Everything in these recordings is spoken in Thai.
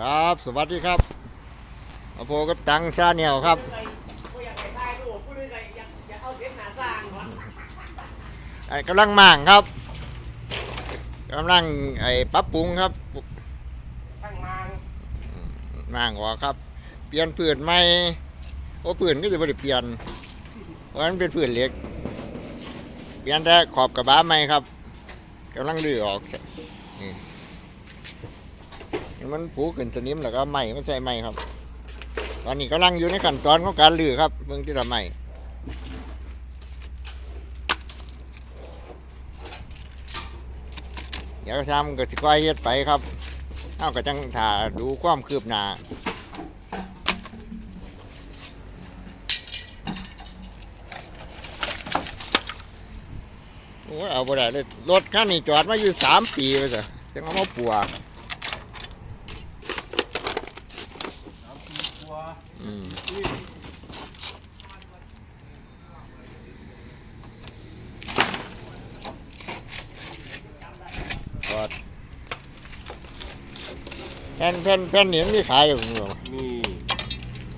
ครับสวัสดีครับมาโพกับตังซาเนียวครับผู้อยากให้ถ่ายรูปผู้นึงก็อยากอยากเอาเสียงหนาสร้างวะไอ้กำลังหม่างครับกำลังไอ้ปรับปรุงครับช่างมางหม่างออกครับ เปลี่ยนผืนใหม่โอ้ผืนก็จะไม่ได้เปลี่ยน เพราะมันเป็นผืนเล็ก เปลี่ยนแต่ขอบกระบะใหม่ครับกำลังลื้อออกนี่ มันผูขึ้นสนิมแล้วก็ใหม่มันใส่ใหม่ครับ ตอนนี้กำลังอยู่ในขั้นตอนของการลือครับเบิ่งที่ละใหม่เดี๋ยวทำก็สิก้อยเฮ็ดไปครับเอาก็จังถ่าดูความคืบหน้าโอ้ยเอาบ่ได้เลยรถคันนี้จอดมาอยู่สามปีเลยจ้ะจังเอามาปัว ตัว อืมจอดแผ่นแผ่นแผ่นนี้มันมีขายอยู่ผมบอกมี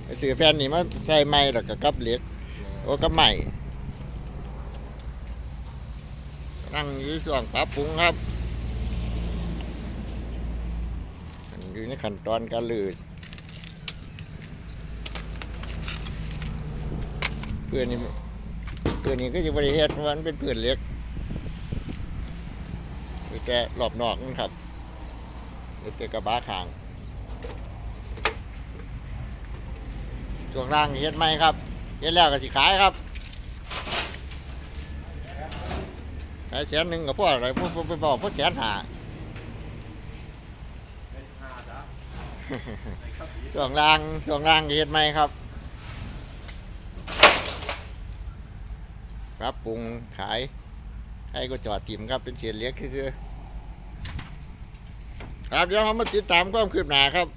ไปซื้อแผ่นนี้มาใส่ไม้แล้วก็กับเหล็กโอ้กับไม้นั่งอยู่ส่วนปรับปรุงครับอยู่ในขั้นตอนการลือ เพื่อนนี่เพื่อนนี้ก็จะบริเฮ็ดเพราะว่ามันเป็นเพื่อนเหล็กมีแต่รอบนอกนั่นครับหรือเป็นกระบะขางช่วงล่างนี่เฮ็ดไหมครับเฮ็ดแล้วก็สิขายครับขายแสนหนึ่งกับพวกอะไรพวกพวกไปบอกพวกแสนหาเป็นหาจ้ะช่วงล่างช่วงล่างนี่เฮ็ดไหมครับ ครับปรุงขาย ให้ก็จอดติ่มครับเป็นเศษเล็กคือๆครับเดี๋ยวเรามาติดตามความคืบหน้าครับ